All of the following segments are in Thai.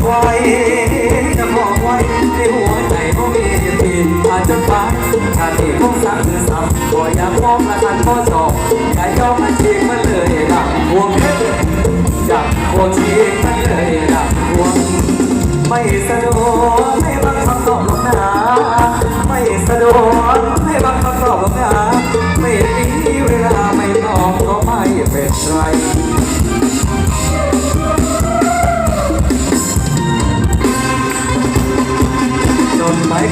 Why?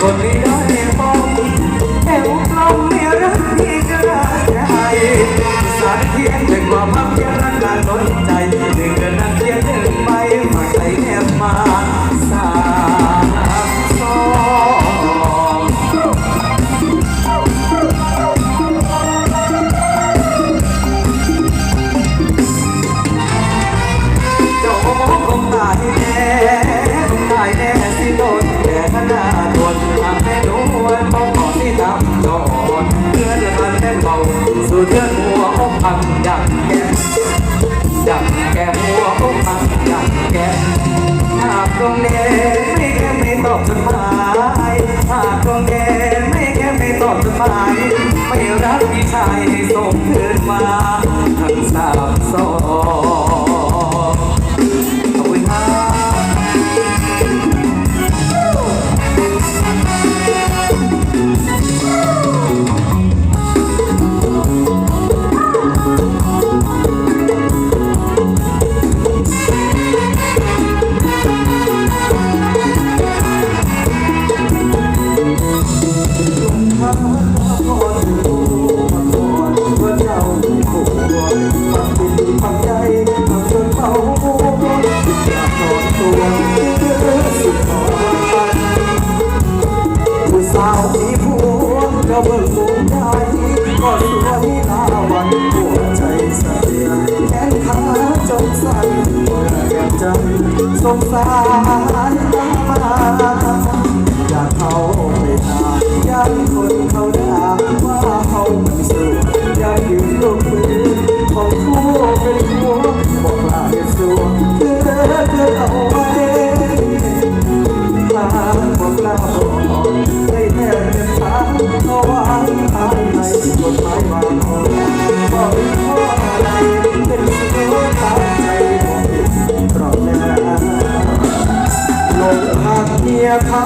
বলিয়া หักเมียเขา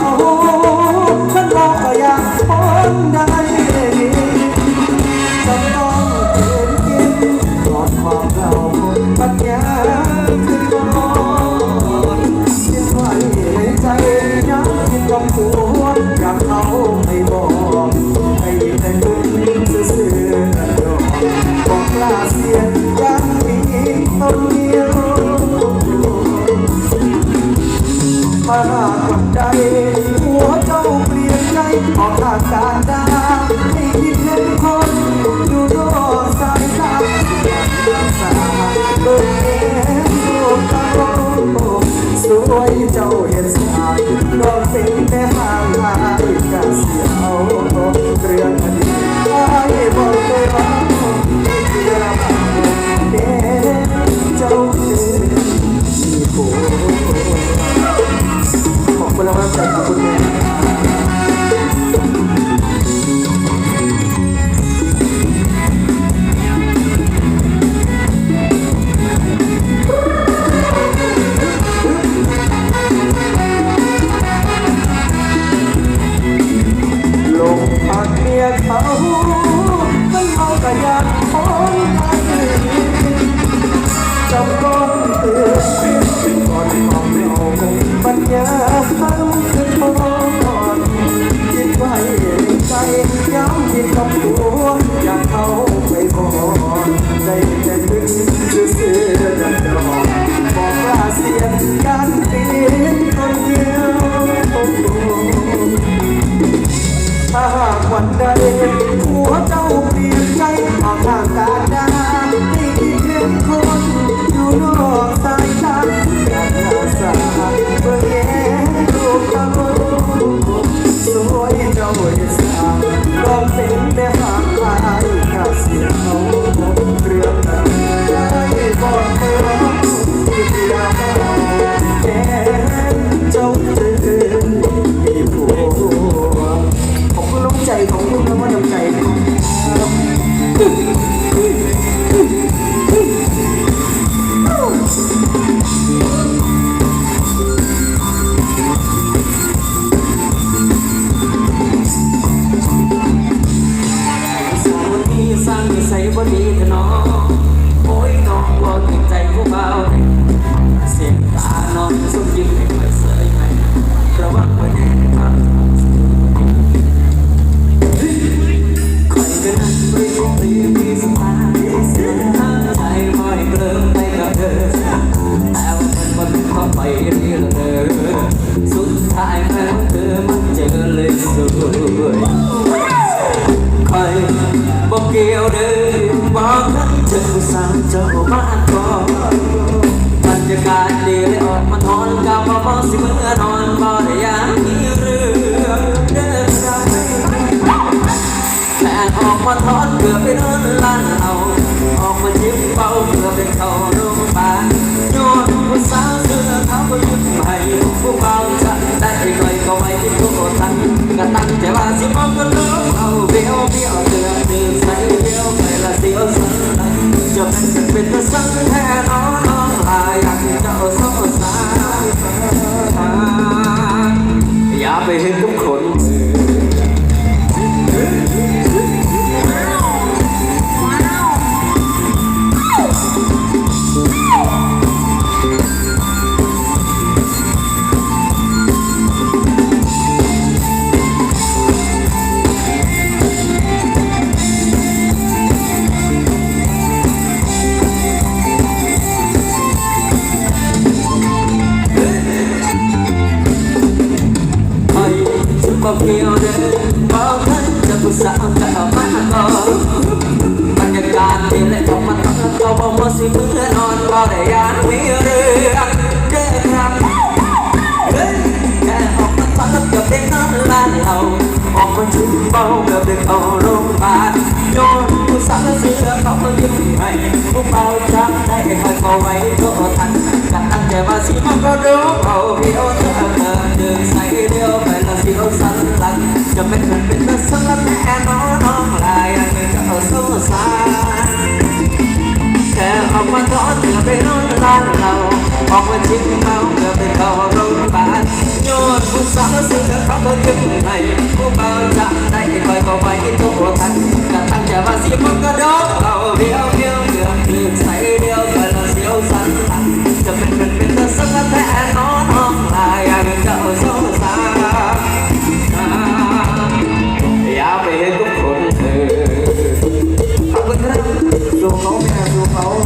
ถ้าหากวันใดหัวเจ้าเปลี่ยนใจออกทางการ นอนสุดยิ้มไม่ค่อยเสยไหมระวังไว้แน่ครับคอยเป็นนักปรีปรีมีสไตล์เสียทางใจคอยเกลิมไปกับเธอแต่ว่ามันมันก็ไปเรื่อยเลยสุดท้ายแม้เธอมันเจอเลยสวยคอยบอกเกี่ยวเดินบอกนั้นเธอผู้สาวเจ้าบ้านก่อน บรรยากาดีเลยออกมาทอนกับพ่อพ่อสิเมื่อนอนบ่ได้อยากมีเรื่องเดินทางแม่ออกมาทอดเกือบไปนอนลานเอาออกมาจิ้มเป้าเกือบไปเข้าโรงพยาบาลโยนผู้สาวเสื้อขาวก็ยิ้มให้ผู้เบาฉันได้หน่อยก็ไม่ที่ตัวทันก็ตั้งใจว่าสิมองกันลงเอาเบี้ยวเบี้ยวเตือนดื่มใส่เบี้ยวไปละเสียวสันลันจะเป็นจะเป็นตะสังแท้นอน อยากเจ้าสาวสาวอย่าไปเห็นกั ฉันบเกี่ยวเดินบอกท่านจะผู้สาวจะเอามาก่อนบรรยากาศดีเลยออกมาตั้งเขาบอกว่าสิเมื่อนอนบ่ได้ยากมีเรื่องเดินครับเฮ้ยแค่ออกมาตั้งเกือบได้นอนลานเราออกมาชิมเบาเกือบได้เข้าโรงพยาบาลโยนผู้สาวเสื้อเขามายิ้มให้ผู้เบาจับได้คอยเอาไว้โทษทันกันตั้งใจว่าสิมันก็รู้เอาเพียวเธอเดินใส่เดียวไป ละเสียวสันหลังจะเป็นมันเป็นแต่สันละแน่นอนน้องลายอันนี้ก็เอาสงสารแค่ออกมาทอดเกือบไปนอนร้านเราออกมาชิมเมาเกือบ ครับดู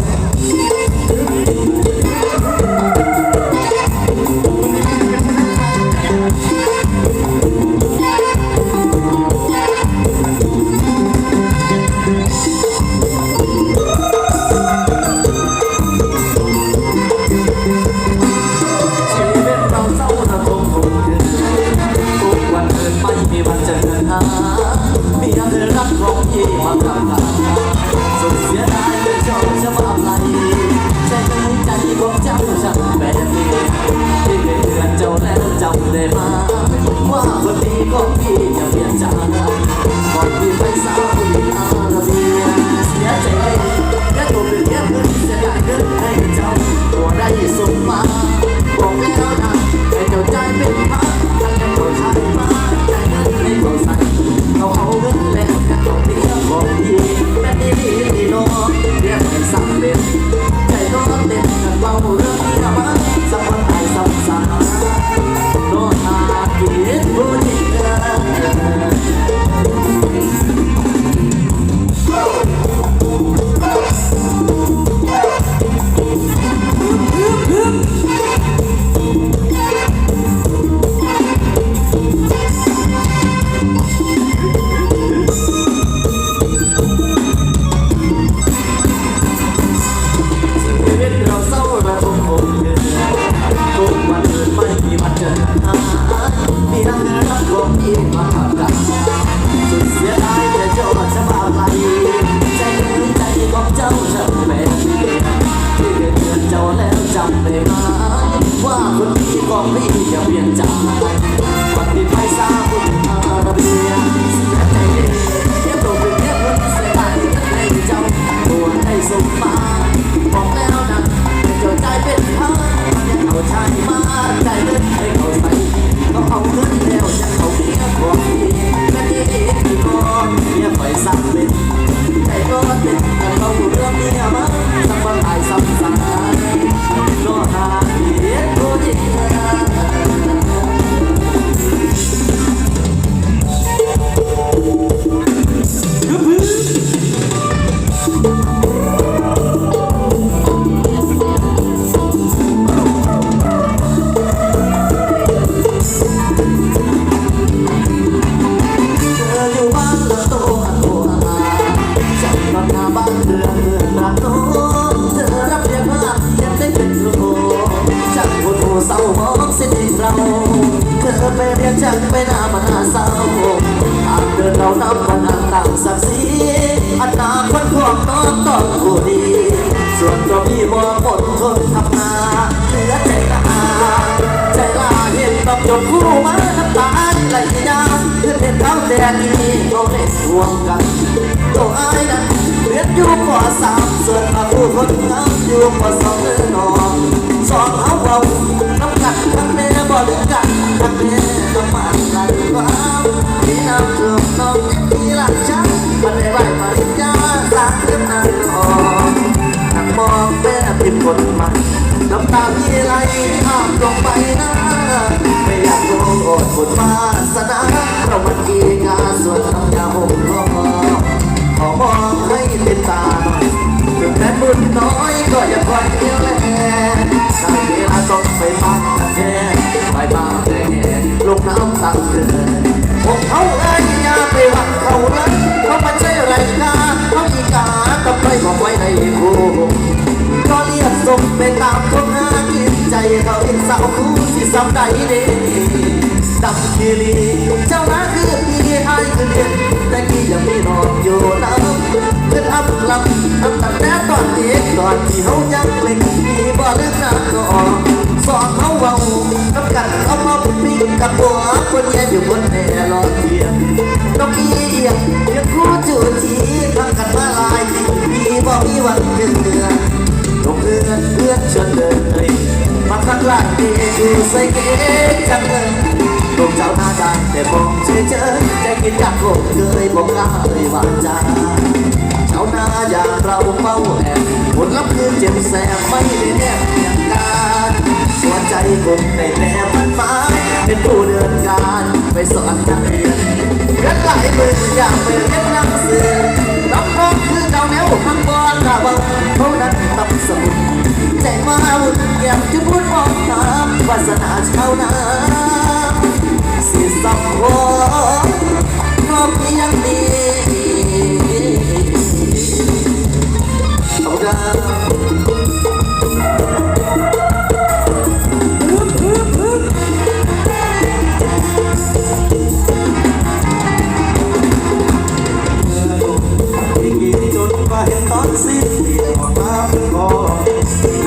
เศร้ามองสิ้นเราเธอไปเรียนจักไปหน้ามาเศร้าหากเดินเรานับวันต่างศักดิ์ศรีอนาคตของน้องต้องผู้ดี ส่วนตัวพี่มองหมดทนทำนาเหลือใจตาใจลาเห็นต้องยกคู่มาน้ำตาไหลยาเพื่อนเห็นเขาแต่นี้เขาเล่นรวมกันตัวอ้ายนั้นเรียนอยู่ปสามส่วนมา คนงามอยู่ปสองเดินนอนสองเอาเอาน้ำกัดทั้งแม่บ่ลึกกันทั้งแม่ก็มาหลความที่น้ำท่วมน้องที่หลังฉันมันได้ไหวปริญญาสางเรื่องนั้นออกนั่งมองแม่พิมพ์คนม่น้ำตาพี่ไหลข้ามลงไปนะไม่อยากโกรธบนวาสนาเพราะมันกีกาส่วนน้ำยาห่มคอขอมองให้เป็นตาหน่อย แม้บุญน้อยก็อย่าคอยเดียวแลถ้าเวลาต้องไปพักกันแค่ไปบ้านแน่ลงน้ำตังเกินผมเขาเอ้ยอย่าไปหวังเขาเลยเขาไม่ใช่ไรกาเขาอีกาต้องไปบอกไว้ในคูก็เรียกส่งไปตามทุกหากินใจเขาเป็นสาวคู่สิสำใดเด้ ดำคีรีเจ้านั้นคือพี่ให้คือเด่นแต่กี้ยังไม่นอนอยู่น้ำขึ้นอับลำตั้งแต่ตอนเด็กตอนที่เขายังเล็กมีบ่ลืมน้ำก็ออกสอนเขาว้าน้ำกันเขามาปิ้งกับบัวคนเย็นอยู่บนแน่รอเทียมน้องอีเอียงเรียกครูจูจีทำกันมาหลายปีมีบ่มีวันเดือนเดือนลงเพื่อนเพื่อนชวนเดินเลยมาข้างหลังดีดูใส่เก๋จังเลย ลูกเจ้าหน้าด่านแต่มองเฉยเฉยใจกินอยากโกงเคยบอกกล้าเลยวางจาชาวนาอย่างเราเฝ้าแอบผลลัพธ์คือเจ็บแสบไม่ได้แนบอย่างการหัวใจผมในแนบมันฟ้าเป็นผู้เดินการไปสอนนักเรียนเรียนหลายมืออยากไปเรียนหนังสือรับรองคือเจ้าแนวข้างบนกาบังเขานั้นตับสมุนใจมาวุ่นแก้มจะพูดมองตามวาสนาชาวนา สิสับโน้องยังดีขอบคุ